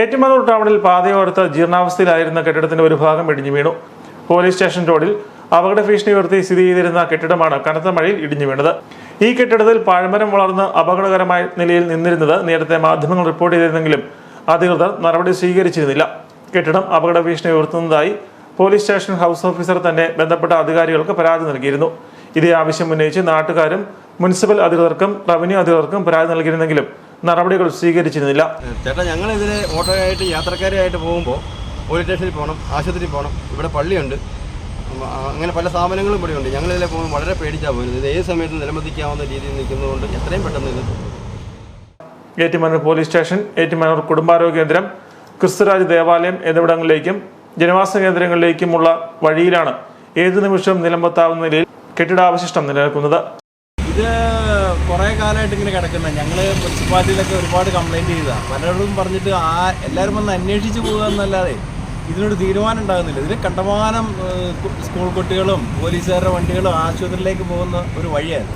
ഏറ്റുമാനൂർ ടൗണിൽ പാതയോർത്ത് ജീർണാവസ്ഥയിലായിരുന്ന കെട്ടിടത്തിന്റെ ഒരു ഭാഗം ഇടിഞ്ഞു വീണു. പോലീസ് സ്റ്റേഷൻ റോഡിൽ അപകട ഭീഷണി ഉയർത്തി സ്ഥിതി ചെയ്തിരുന്ന കെട്ടിടമാണ് കനത്ത മഴയിൽ ഇടിഞ്ഞു വീണത്. ഈ കെട്ടിടത്തിൽ പാഴ്മരം വളർന്ന് അപകടകരമായ നിലയിൽ നിന്നിരുന്നത് നേരത്തെ മാധ്യമങ്ങൾ റിപ്പോർട്ട് ചെയ്തിരുന്നെങ്കിലും അധികൃതർ നടപടി സ്വീകരിച്ചിരുന്നില്ല. കെട്ടിടം അപകട ഭീഷണി ഉയർത്തുന്നതായി പോലീസ് സ്റ്റേഷൻ ഹൗസ് ഓഫീസർ തന്നെ ബന്ധപ്പെട്ട അധികാരികൾക്ക് പരാതി നൽകിയിരുന്നു. ഇതേ ആവശ്യം ഉന്നയിച്ച് നാട്ടുകാരും മുനിസിപ്പൽ അധികൃതർക്കും റവന്യൂ അധികൃതർക്കും പരാതി നൽകിയിരുന്നെങ്കിലും നടപടികൾ സ്വീകരിച്ചിരുന്നില്ല. ചേട്ടാ ഞങ്ങൾ ഇതിൽ ഓട്ടോയായിട്ട് യാത്രക്കാരെയായിട്ട് പോകുമ്പോൾ പോലീസ് സ്റ്റേഷനിൽ പോകണം ആശുപത്രിയിൽ പോകണം ഇവിടെ പള്ളിയുണ്ട്. അങ്ങനെ പല സ്ഥാപനങ്ങളും ഇവിടെ ഉണ്ട്. ഞങ്ങളിതിലെ പോകുമ്പോൾ വളരെ പേടിച്ചാണ് പോയിരുന്നത് ഇത് ഏത് സമയത്തും നിലംബന്ധിക്കാവുന്ന രീതിയിൽ നിൽക്കുന്നതുകൊണ്ട് എത്രയും പെട്ടെന്ന് ഇത് ഏറ്റുമാനൂർ പോലീസ് സ്റ്റേഷൻ ഏറ്റുമാനൂർ കുടുംബാരോഗ്യ കേന്ദ്രം ക്രിസ്തുരാജ് ദേവാലയം എന്നിവിടങ്ങളിലേക്കും ജനവാസ കേന്ദ്രങ്ങളിലേക്കുമുള്ള വഴിയിലാണ് ഏതു നിമിഷം നിലമ്പത്താവുന്ന നിലയിൽ കെട്ടിടാവശിഷ്ടം നിലനിൽക്കുന്നത്. ഇത് കുറേ കാലമായിട്ട് ഇങ്ങനെ കിടക്കുന്ന. ഞങ്ങൾ മുനിസിപ്പാലിറ്റിയിലൊക്കെ ഒരുപാട് കംപ്ലൈന്റ് ചെയ്തതാണ് പലരോടും പറഞ്ഞിട്ട് ആ എല്ലാവരും വന്ന് അന്വേഷിച്ച് പോകുക എന്നല്ലാതെ ഇതിനൊരു തീരുമാനം ഉണ്ടാകുന്നില്ല. ഇതിൽ കണ്ടമാനം സ്കൂൾ കുട്ടികളും പോലീസുകാരുടെ വണ്ടികളും ആശുപത്രിയിലേക്ക് പോകുന്ന ഒരു വഴിയാണ്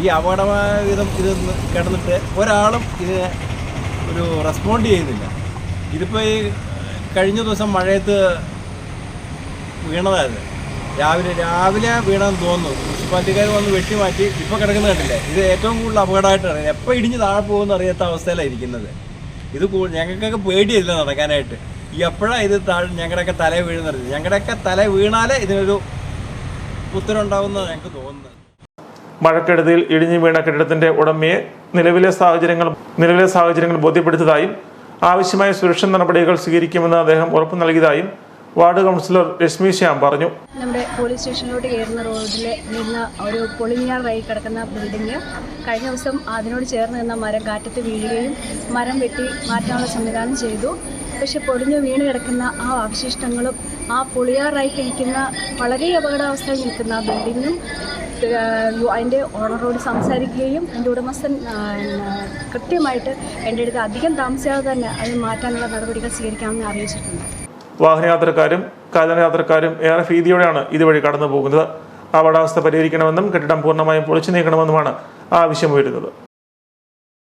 ഈ അപകടമായ വിധം ഇത് കിടന്നിട്ട് ഒരാളും ഇതിനെ ഒരു റെസ്പോണ്ട് ചെയ്യുന്നില്ല. ഇതിപ്പോൾ ഈ കഴിഞ്ഞ ദിവസം മഴയത്ത് വീണതായത് രാവിലെ രാവിലെ വീണെന്ന് തോന്നുന്നു. മുനിസിപ്പാലിറ്റിക്കാർ വന്ന് വെട്ടി മാറ്റി ഇപ്പോൾ കിടക്കുന്ന കണ്ടില്ലേ? ഇത് ഏറ്റവും കൂടുതൽ അപകടമായിട്ടാണ്. എപ്പോൾ ഇടിഞ്ഞ് താഴെ പോകുമെന്ന് അറിയാത്ത അവസ്ഥയിലാണ് ഇരിക്കുന്നത്. ഇത് ഞങ്ങൾക്കൊക്കെ പേടിയില്ല നടക്കാനായിട്ട്. ഈ എപ്പോഴാണ് ഇത് താഴെ ഞങ്ങളുടെയൊക്കെ തല വീഴുന്നത് ഞങ്ങളുടെയൊക്കെ തല വീണാലേ ഇതിനൊരു ഉത്തരവുണ്ടാവുമെന്നാണ് ഞങ്ങൾക്ക് തോന്നുന്നത്. മഴക്കെടുതിയിൽ ഇടിഞ്ഞു വീണ കെട്ടിടത്തിന്റെ ഉടമയെ നിലവിലെ സാഹചര്യങ്ങൾ നിലവിലെ സാഹചര്യങ്ങൾ ബോധ്യപ്പെടുത്തതായും ആവശ്യമായ സുരക്ഷാ നടപടികൾ സ്വീകരിക്കുമെന്ന് അദ്ദേഹം ഉറപ്പു നൽകിയതായും വാർഡ് കൗൺസിലർ രശ്മി ശ്യാം പറഞ്ഞു. നമ്മുടെ പോലീസ് സ്റ്റേഷനിലോട്ട് കയറുന്ന റോഡിൽ നിന്ന് ഒരു പൊളിഞ്ഞാറായി കിടക്കുന്ന ബിൽഡിങ് കഴിഞ്ഞ ദിവസം അതിനോട് ചേർന്ന് നിന്ന മരം കാറ്റത്ത് വീഴുകയും മരം വെട്ടി മാറ്റാനുള്ള സംവിധാനം ചെയ്തു. പക്ഷെ പൊടിഞ്ഞു വീണ് കിടക്കുന്ന ആ അവശിഷ്ടങ്ങളും ആ പൊളിയാറായി കഴിക്കുന്ന വളരെ അപകടാവസ്ഥയിൽ നിൽക്കുന്ന ആ ബിൽഡിങ്ങും അതിന്റെ ഓണറോട് സംസാരിക്കുകയും എന്റെ ഉടമസ്ഥൻ കൃത്യമായിട്ട് എന്റെ അടുത്ത് അധികം താമസിയാതെ തന്നെ അത് മാറ്റാനുള്ള നടപടികൾ സ്വീകരിക്കാമെന്ന് അറിയിച്ചിട്ടുണ്ട്. വാഹനയാത്രക്കാരും കാൽനടയാത്രക്കാരും ഏറെ ഭീതിയോടെയാണ് ഇതുവഴി കടന്നു പോകുന്നത് അപകടാവസ്ഥ പരിഹരിക്കണമെന്നും കെട്ടിടം പൂർണമായും പൊളിച്ചു നീക്കണമെന്നുമാണ് ആവശ്യം ആവശ്യമുയരുന്നത്